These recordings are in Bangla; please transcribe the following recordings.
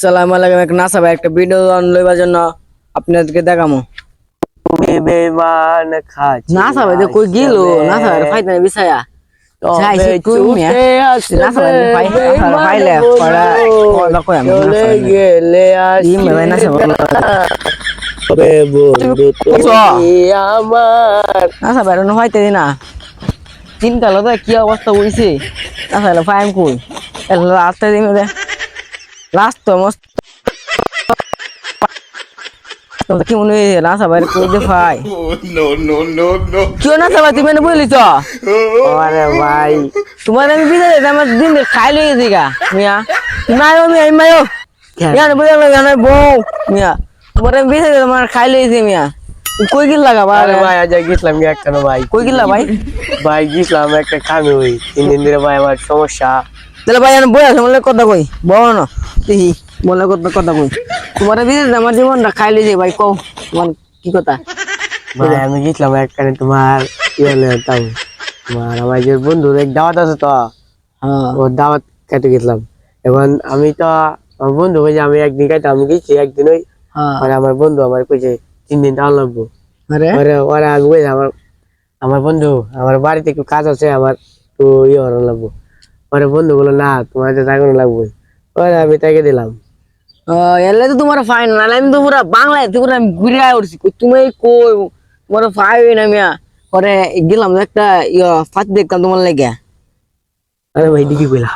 সালাম আলাইকুম এক নাসা ভাই একটা ভিডিও লইবার জন্য আপনাদেরকে দেখামো। বেমান খাচ্ছি নাসা ভাই কই গেল? নাসা ভাই ফাইতে বিছায়া যাই সে কই নাসা ভাই ফাই ফাইলে পড়া পড়া কই আমি চলে গেলে ই মে ভাই নাসা ভাই আসবে বন্ধু তুমি আমার। নাসা ভাই নো ফাইতে দিনা। তিন কালো তো কি অবস্থা হইছে? নাসা ভাই ফাইম কই? এল দে। লাস্ট তো মস্ত। কি মনে হয় নাসা ভাই কই দে ফাই no, no, no, no. কেউ নাসা ভাই তুমি না বলিছ আরে ভাই। তোমার আমি বিদায় দিতে আমার দিন খাই লই গেছি গা মিয়া। মিয়া আমি মিয়া। না বুঝা না বউ মিয়া। তোমার আমি বিদায় দিতে আমার খাই লই গেছি মিয়া। কই গিল লাগা আরে ভাই ভাই আজ গেছিলাম কেন ভাই। কই গিলা ভাই? ভাই গেছিলাম একটা কামে হই তিন দিন ধরে ভাই আমার সমস্যা। তাহলে ভাই আমি বই আছে বলে কথা কই। বল না দেখি বলে কথা কথা কই। তোমার আমার জীবনটা লইছে ভাই কও তোমার কি কথা? ভাই আমি গেছিলাম একখানে তোমার কি বলে তাও। তোমার আমার যে বন্ধুর এক দাওয়াত আছে তো হ্যাঁ। ওর দাওয়াত খেতে গেছিলাম। এখন আমি তো আমার বন্ধু কইছে আমি একদিন খাইতে আমি গেছি একদিন ওই। হ্যাঁ। আমার বন্ধু আমার কইছে তিন দিন টাকা লাগবো। আরে? ওরা আমি কইছি আমার আমার বন্ধু আমার বাড়িতে একটু কাজ আছে আমার তো ইয়ে লাগবো। পরে বন্ধু বলল না তোমার তো লাগবে। আমি তাকে দিলাম। এলে তো তোমার ফাইন না আমি তো পুরা বাংলায় পুরা ঘুরে উঠছি তুমি কই তোমার ফাইন মিয়া? পরে গেলাম একটা ইয়া ফাত দেখতাম তোমার লাগে। আরে ভাই দিকে কইলা।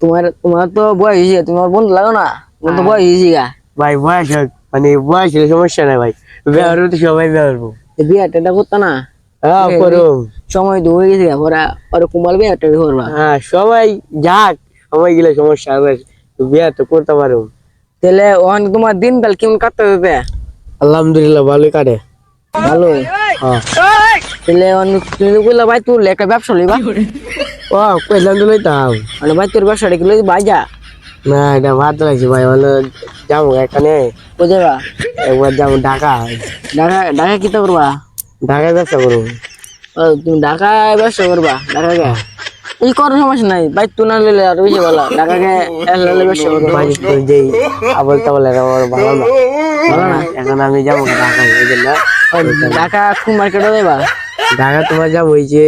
তোমার তোমার তো বয়স হয়েছে তোমার বন্ধু লাগো না? তোমার তো বয়স হয়েছে গা। ভাই বয়স মানে বয়স সমস্যা নাই ভাই। বিয়ে তো সবাই তো বিয়ে টেটা করতো না? হ্যাঁ করুম। সময় তো হয়ে গেছে পরে পরে কুমার বিয়ে টেটা করবা। হ্যাঁ সবাই যাক। সবাই গেলে সমস্যা হবে বিয়ে তো করতে পারো তাহলে ওখানে তোমার দিন দিনকাল কেমন কাটতে হবে? আলহামদুলিল্লাহ ভালোই কাটে। ভালো হ্যাঁ। তাহলে ওখানে তুমি বললে ভাই তুই একটা ব্যবসা লইবা? ও কইলাম তো লইতাম। মানে ভাই তোর ব্যবসাটা কি লই বাইজা না এটা ভাত লাগছে ভাই ভালো যাব এখানে। বুঝবা একবার যাব ঢাকা। ঢাকা ঢাকা কিতা করবা? ঢাকায় ব্যবসা করব। ও, তুমি ঢাকায় ব্যবসা করবা ঢাকাকে এই কোনো সমস্যা নাই বাইক তো না নিলে আর বুঝে বলা ঢাকাকে এলে ব্যবসা করবা ভাই তোর যেই আবল তাবল এরা আমার ভালো না। ভালো না এখন আমি যাব ঢাকায় এই জন্য। ঢাকা কোন মার্কেটে যাবা ঢাকা তোমার যাব ওই যে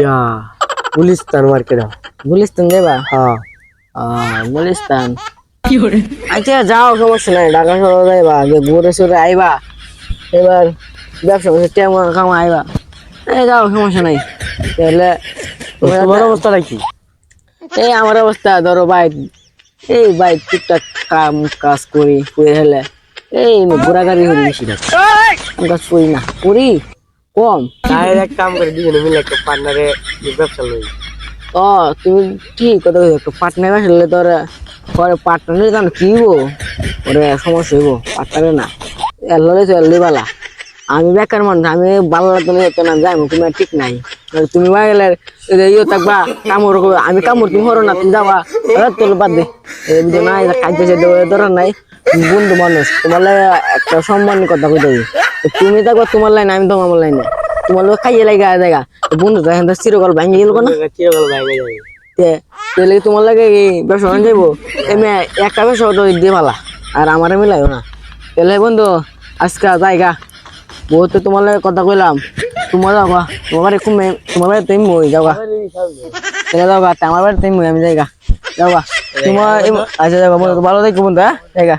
ইয়া গুলিস্তান মার্কেট। গুলিস্তান যাবা হ্যাঁ। গুলিস্তান। আচ্ছা যাও সমস্যা নাই ঢাকা শহরে যাইবা যে ঘুরে সুরে আইবা। এবার ব্যবসা করছে কেমন কাম আইবা এই যাও সমস্যা নাই। তাহলে তোমার অবস্থাটা কি এই আমার অবস্থা ধরো বাইক এই বাইক টুকটাক কাম কাজ করি করে হেলে এই ঘোরাঘুরি করি বেশি কাম কাজ করি না করি কম। তাই এক কাম করে দুজনে মিলে একটা পার্টনারে ব্যবসা লই। ও তুমি ঠিক কথা কইছো? একটা পার্টনার আসলে তোর পরে পার্টনার জানো কি হইব? ওরে সমস্যা হইব পার্টনারে না। এল্লে তো এল্লে বালা। আমি বেকার মানুষ আমি ভালো লাগতো না যেত না যাই তুমি ঠিক নাই। তুমি বাইরে ইয়ে থাকবা কামড় আমি কামড় তুমি হরো না তুমি যাবা তোর বাদ দে। এই যে না খাইতে সে দরকার নাই। বন্ধু মানুষ তোমার লাগে একটা সম্মানের কথা কই দেবো তুমি থাকবা তোমার লাইন আমি তোমার আমার লাইনে। তোমার লোক খাইয়ে লাগে জায়গা। বন্ধু তো এখন তো চিরকাল ভাঙে গেল না। চিরকাল যাবে তাহলে তোমার লাগে কি ব্যবসা যাইবো এমনি একটা ব্যবসা তো দিয়ে পালা আর আমারে মিলাইও না। তাহলে বন্ধু আজকে জায়গা। বহুত তো কথা কইলাম তোমার যাও গা তোমার বাড়ি কমে তোমার বাড়ি তুমি মই যাও গা তাহলে যাও গা আমার বাড়ি তুমি মই আমি যাইগা যাও গা তোমার আচ্ছা যাও গা ভালো থাকো বন্ধু হ্যাঁ জায়গা